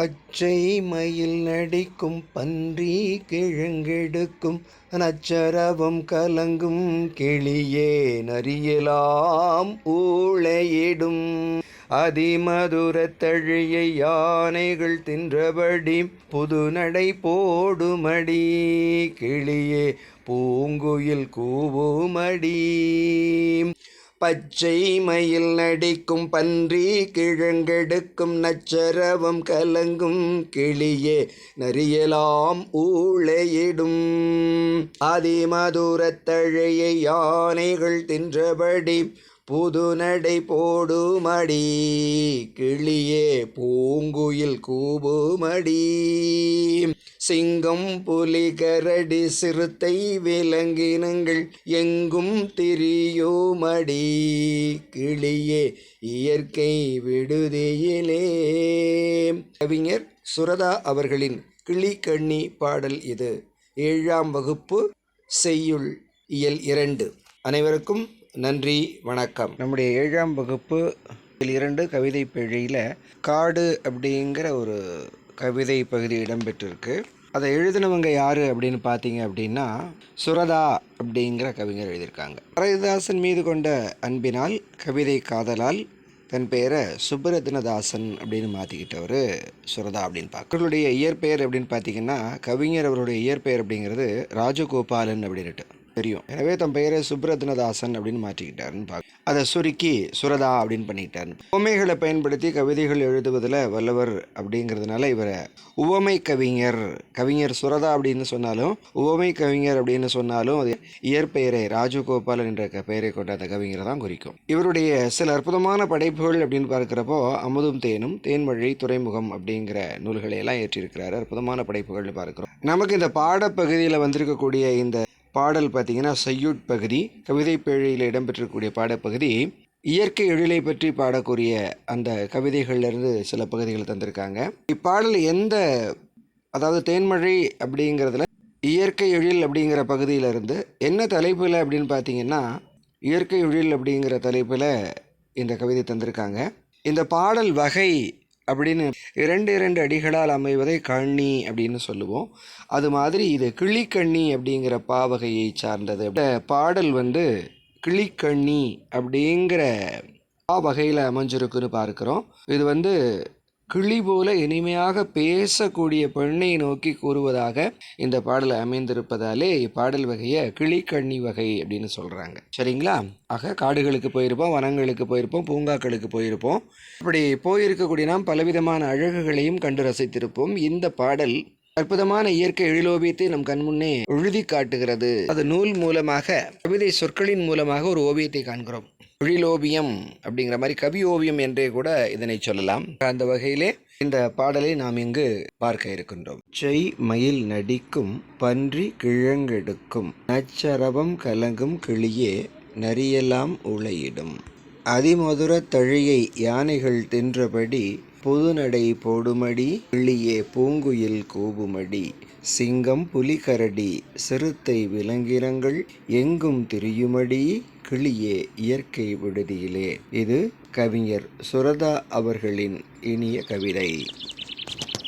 பச்சை மயில் நடிக்கும் பன்றி கிழங்கெடுக்கும் நச்சரவம் கலங்கும் கிளியே நரியலாம் ஊழையிடும். அதிமதுரத் தழியை யானைகள் தின்றபடி புது நடை போடுமடி. கிளியே பூங்குயில் கூவுமடி. பச்சை மயில் நடிக்கும் பன்றி கிழங்கெடுக்கும் நச்சரவம் கலங்கும் கிளியே நரியலாம் ஊழையிடும். அதிமதுரத்தழையை யானைகள் தின்றபடி புது நடை போடுமடி. கிளியே பூங்குயில் கூபுமடி சிங்கம் புலி கரடி சிறுத்தை விலங்கினங்கள் எங்கும் திரியுமடி. கிளியே இயற்கை விடுதியிலே. கவிஞர் சுரதா அவர்களின் கிளிக்கண்ணி பாடல் இது. ஏழாம் வகுப்பு செய்யுள் இயல் இரண்டு. அனைவருக்கும் நன்றி வணக்கம். நம்முடைய ஏழாம் வகுப்பு இரண்டு கவிதை பிழையில் காடு அப்படிங்கிற ஒரு கவிதை பகுதி இடம்பெற்றிருக்கு. அதை எழுதினவங்க யார் அப்படின்னு பார்த்தீங்க அப்படின்னா சுரதா அப்படிங்கிற கவிஞர் எழுதியிருக்காங்க. பாரதிதாசன் மீது கொண்ட அன்பினால் கவிதை காதலால் தன் பெயரை சுப்பரத்னதாசன் அப்படின்னு மாற்றிக்கிட்டவர் சுரதா அப்படின்னு பார்க்க அவர்களுடைய இயற்பெயர் அப்படின்னு பார்த்தீங்கன்னா கவிஞர் அவருடைய இயற்பெயர் அப்படிங்கிறது ராஜகோபாலன் அப்படின்ட்டு தெரியும். எனவே தன் பெயரை சுப்ரத்னதாசன் அப்படின்னு மாற்றிக்கிட்டாருன்னு பார்க்க அதை சுருக்கி சுரதா அப்படின்னு பண்ணிக்கிட்டார் உவமைகளை பயன்படுத்தி கவிதைகள் எழுதுவதில் வல்லவர் அப்படிங்கிறதுனால இவரை உவமை கவிஞர் கவிஞர் சுரதா அப்படின்னு சொன்னாலும் உவமை கவிஞர் அப்படின்னு சொன்னாலும் அது இயற்பெயரை ராஜகோபாலன் என்ற பெயரை கொண்ட அந்த கவிஞரை தான் குறிக்கும். இவருடைய சில அற்புதமான படைப்புகள் அப்படின்னு பார்க்குறப்போ அமுதும் தேனும் தேன்மழை துறைமுகம் அப்படிங்கிற நூல்களை எல்லாம் ஏற்றிருக்கிறார். அற்புதமான படைப்புகள்னு பார்க்குறோம். நமக்கு இந்த பாடப்பகுதியில் வந்திருக்கக்கூடிய இந்த பாடல் பார்த்தீங்கன்னா சையூட் பகுதி கவிதை பேழையில் இடம்பெற்றிருக்கக்கூடிய பாடப்பகுதி இயற்கை எழிலை பற்றி பாடக்கூடிய அந்த கவிதைகள்லேருந்து சில பகுதிகள் தந்திருக்காங்க. இப்பாடல் எந்த அதாவது தேன்மழை அப்படிங்கிறதுல இயற்கை எழில் அப்படிங்கிற பகுதியிலிருந்து என்ன தலைப்பில் அப்படின்னு பார்த்தீங்கன்னா இயற்கை எழில் அப்படிங்கிற தலைப்பில் இந்த கவிதை தந்திருக்காங்க. இந்த பாடல் வகை அப்படின்னு இரண்டு இரண்டு அடிகளால் அமைவதை கண்ணி அப்படின்னு சொல்லுவோம். அது மாதிரி இது கிளிக்கண்ணி அப்படிங்கிற பாவகையை சார்ந்தது. பாடல் வந்து கிளிக்கண்ணி அப்படிங்கிற பா வகையில் அமைஞ்சிருக்குன்னு பார்க்குறோம். இது வந்து கிளி போல இனிமையாக பேசக்கூடிய பெண்ணை நோக்கி கூறுவதாக இந்த பாடல் அமைந்திருப்பதாலே இப்பாடல் வகையை கிளிக்கண்ணி வகை அப்படின்னு சொல்கிறாங்க சரிங்களா? ஆக காடுகளுக்கு போயிருப்போம் வனங்களுக்கு போயிருப்போம் பூங்காக்களுக்கு போயிருப்போம். இப்படி போயிருக்கக்கூடிய நாம் பலவிதமான அழகுகளையும் கண்டு ரசித்திருப்போம். இந்த பாடல் அற்புதமான இயற்கை எழிலோவியத்தை நம் கண்முன்னே எழுதி காட்டுகிறது. அது நூல் மூலமாக கவிதை சொற்களின் மூலமாக ஒரு ஓவியத்தை காண்கிறோம். எழிலோவியம் அப்படிங்கிற மாதிரி கவி ஓவியம் என்றே கூட இதனை சொல்லலாம். அந்த வகையிலே இந்த பாடலை நாம் இங்கு பார்க்க இருக்கின்றோம். செய் மயில் நடிக்கும் பன்றி கிழங்கெடுக்கும் நச்சரவம் கலங்கும் கிளியே நரியெல்லாம் உளையிடும் அதிமதுர தழியை யானைகள் தின்றபடி புதுநடை போடுமடி கிளியே பூங்குயில் கூவுமடி. சிங்கம் புலிகரடி சிறுத்தை விலங்கினங்கள் எங்கும் திரியுமடி கிளியே இயற்கை விடுதியிலே. இது கவிஞர் சுரதா அவர்களின் இனிய கவிதை.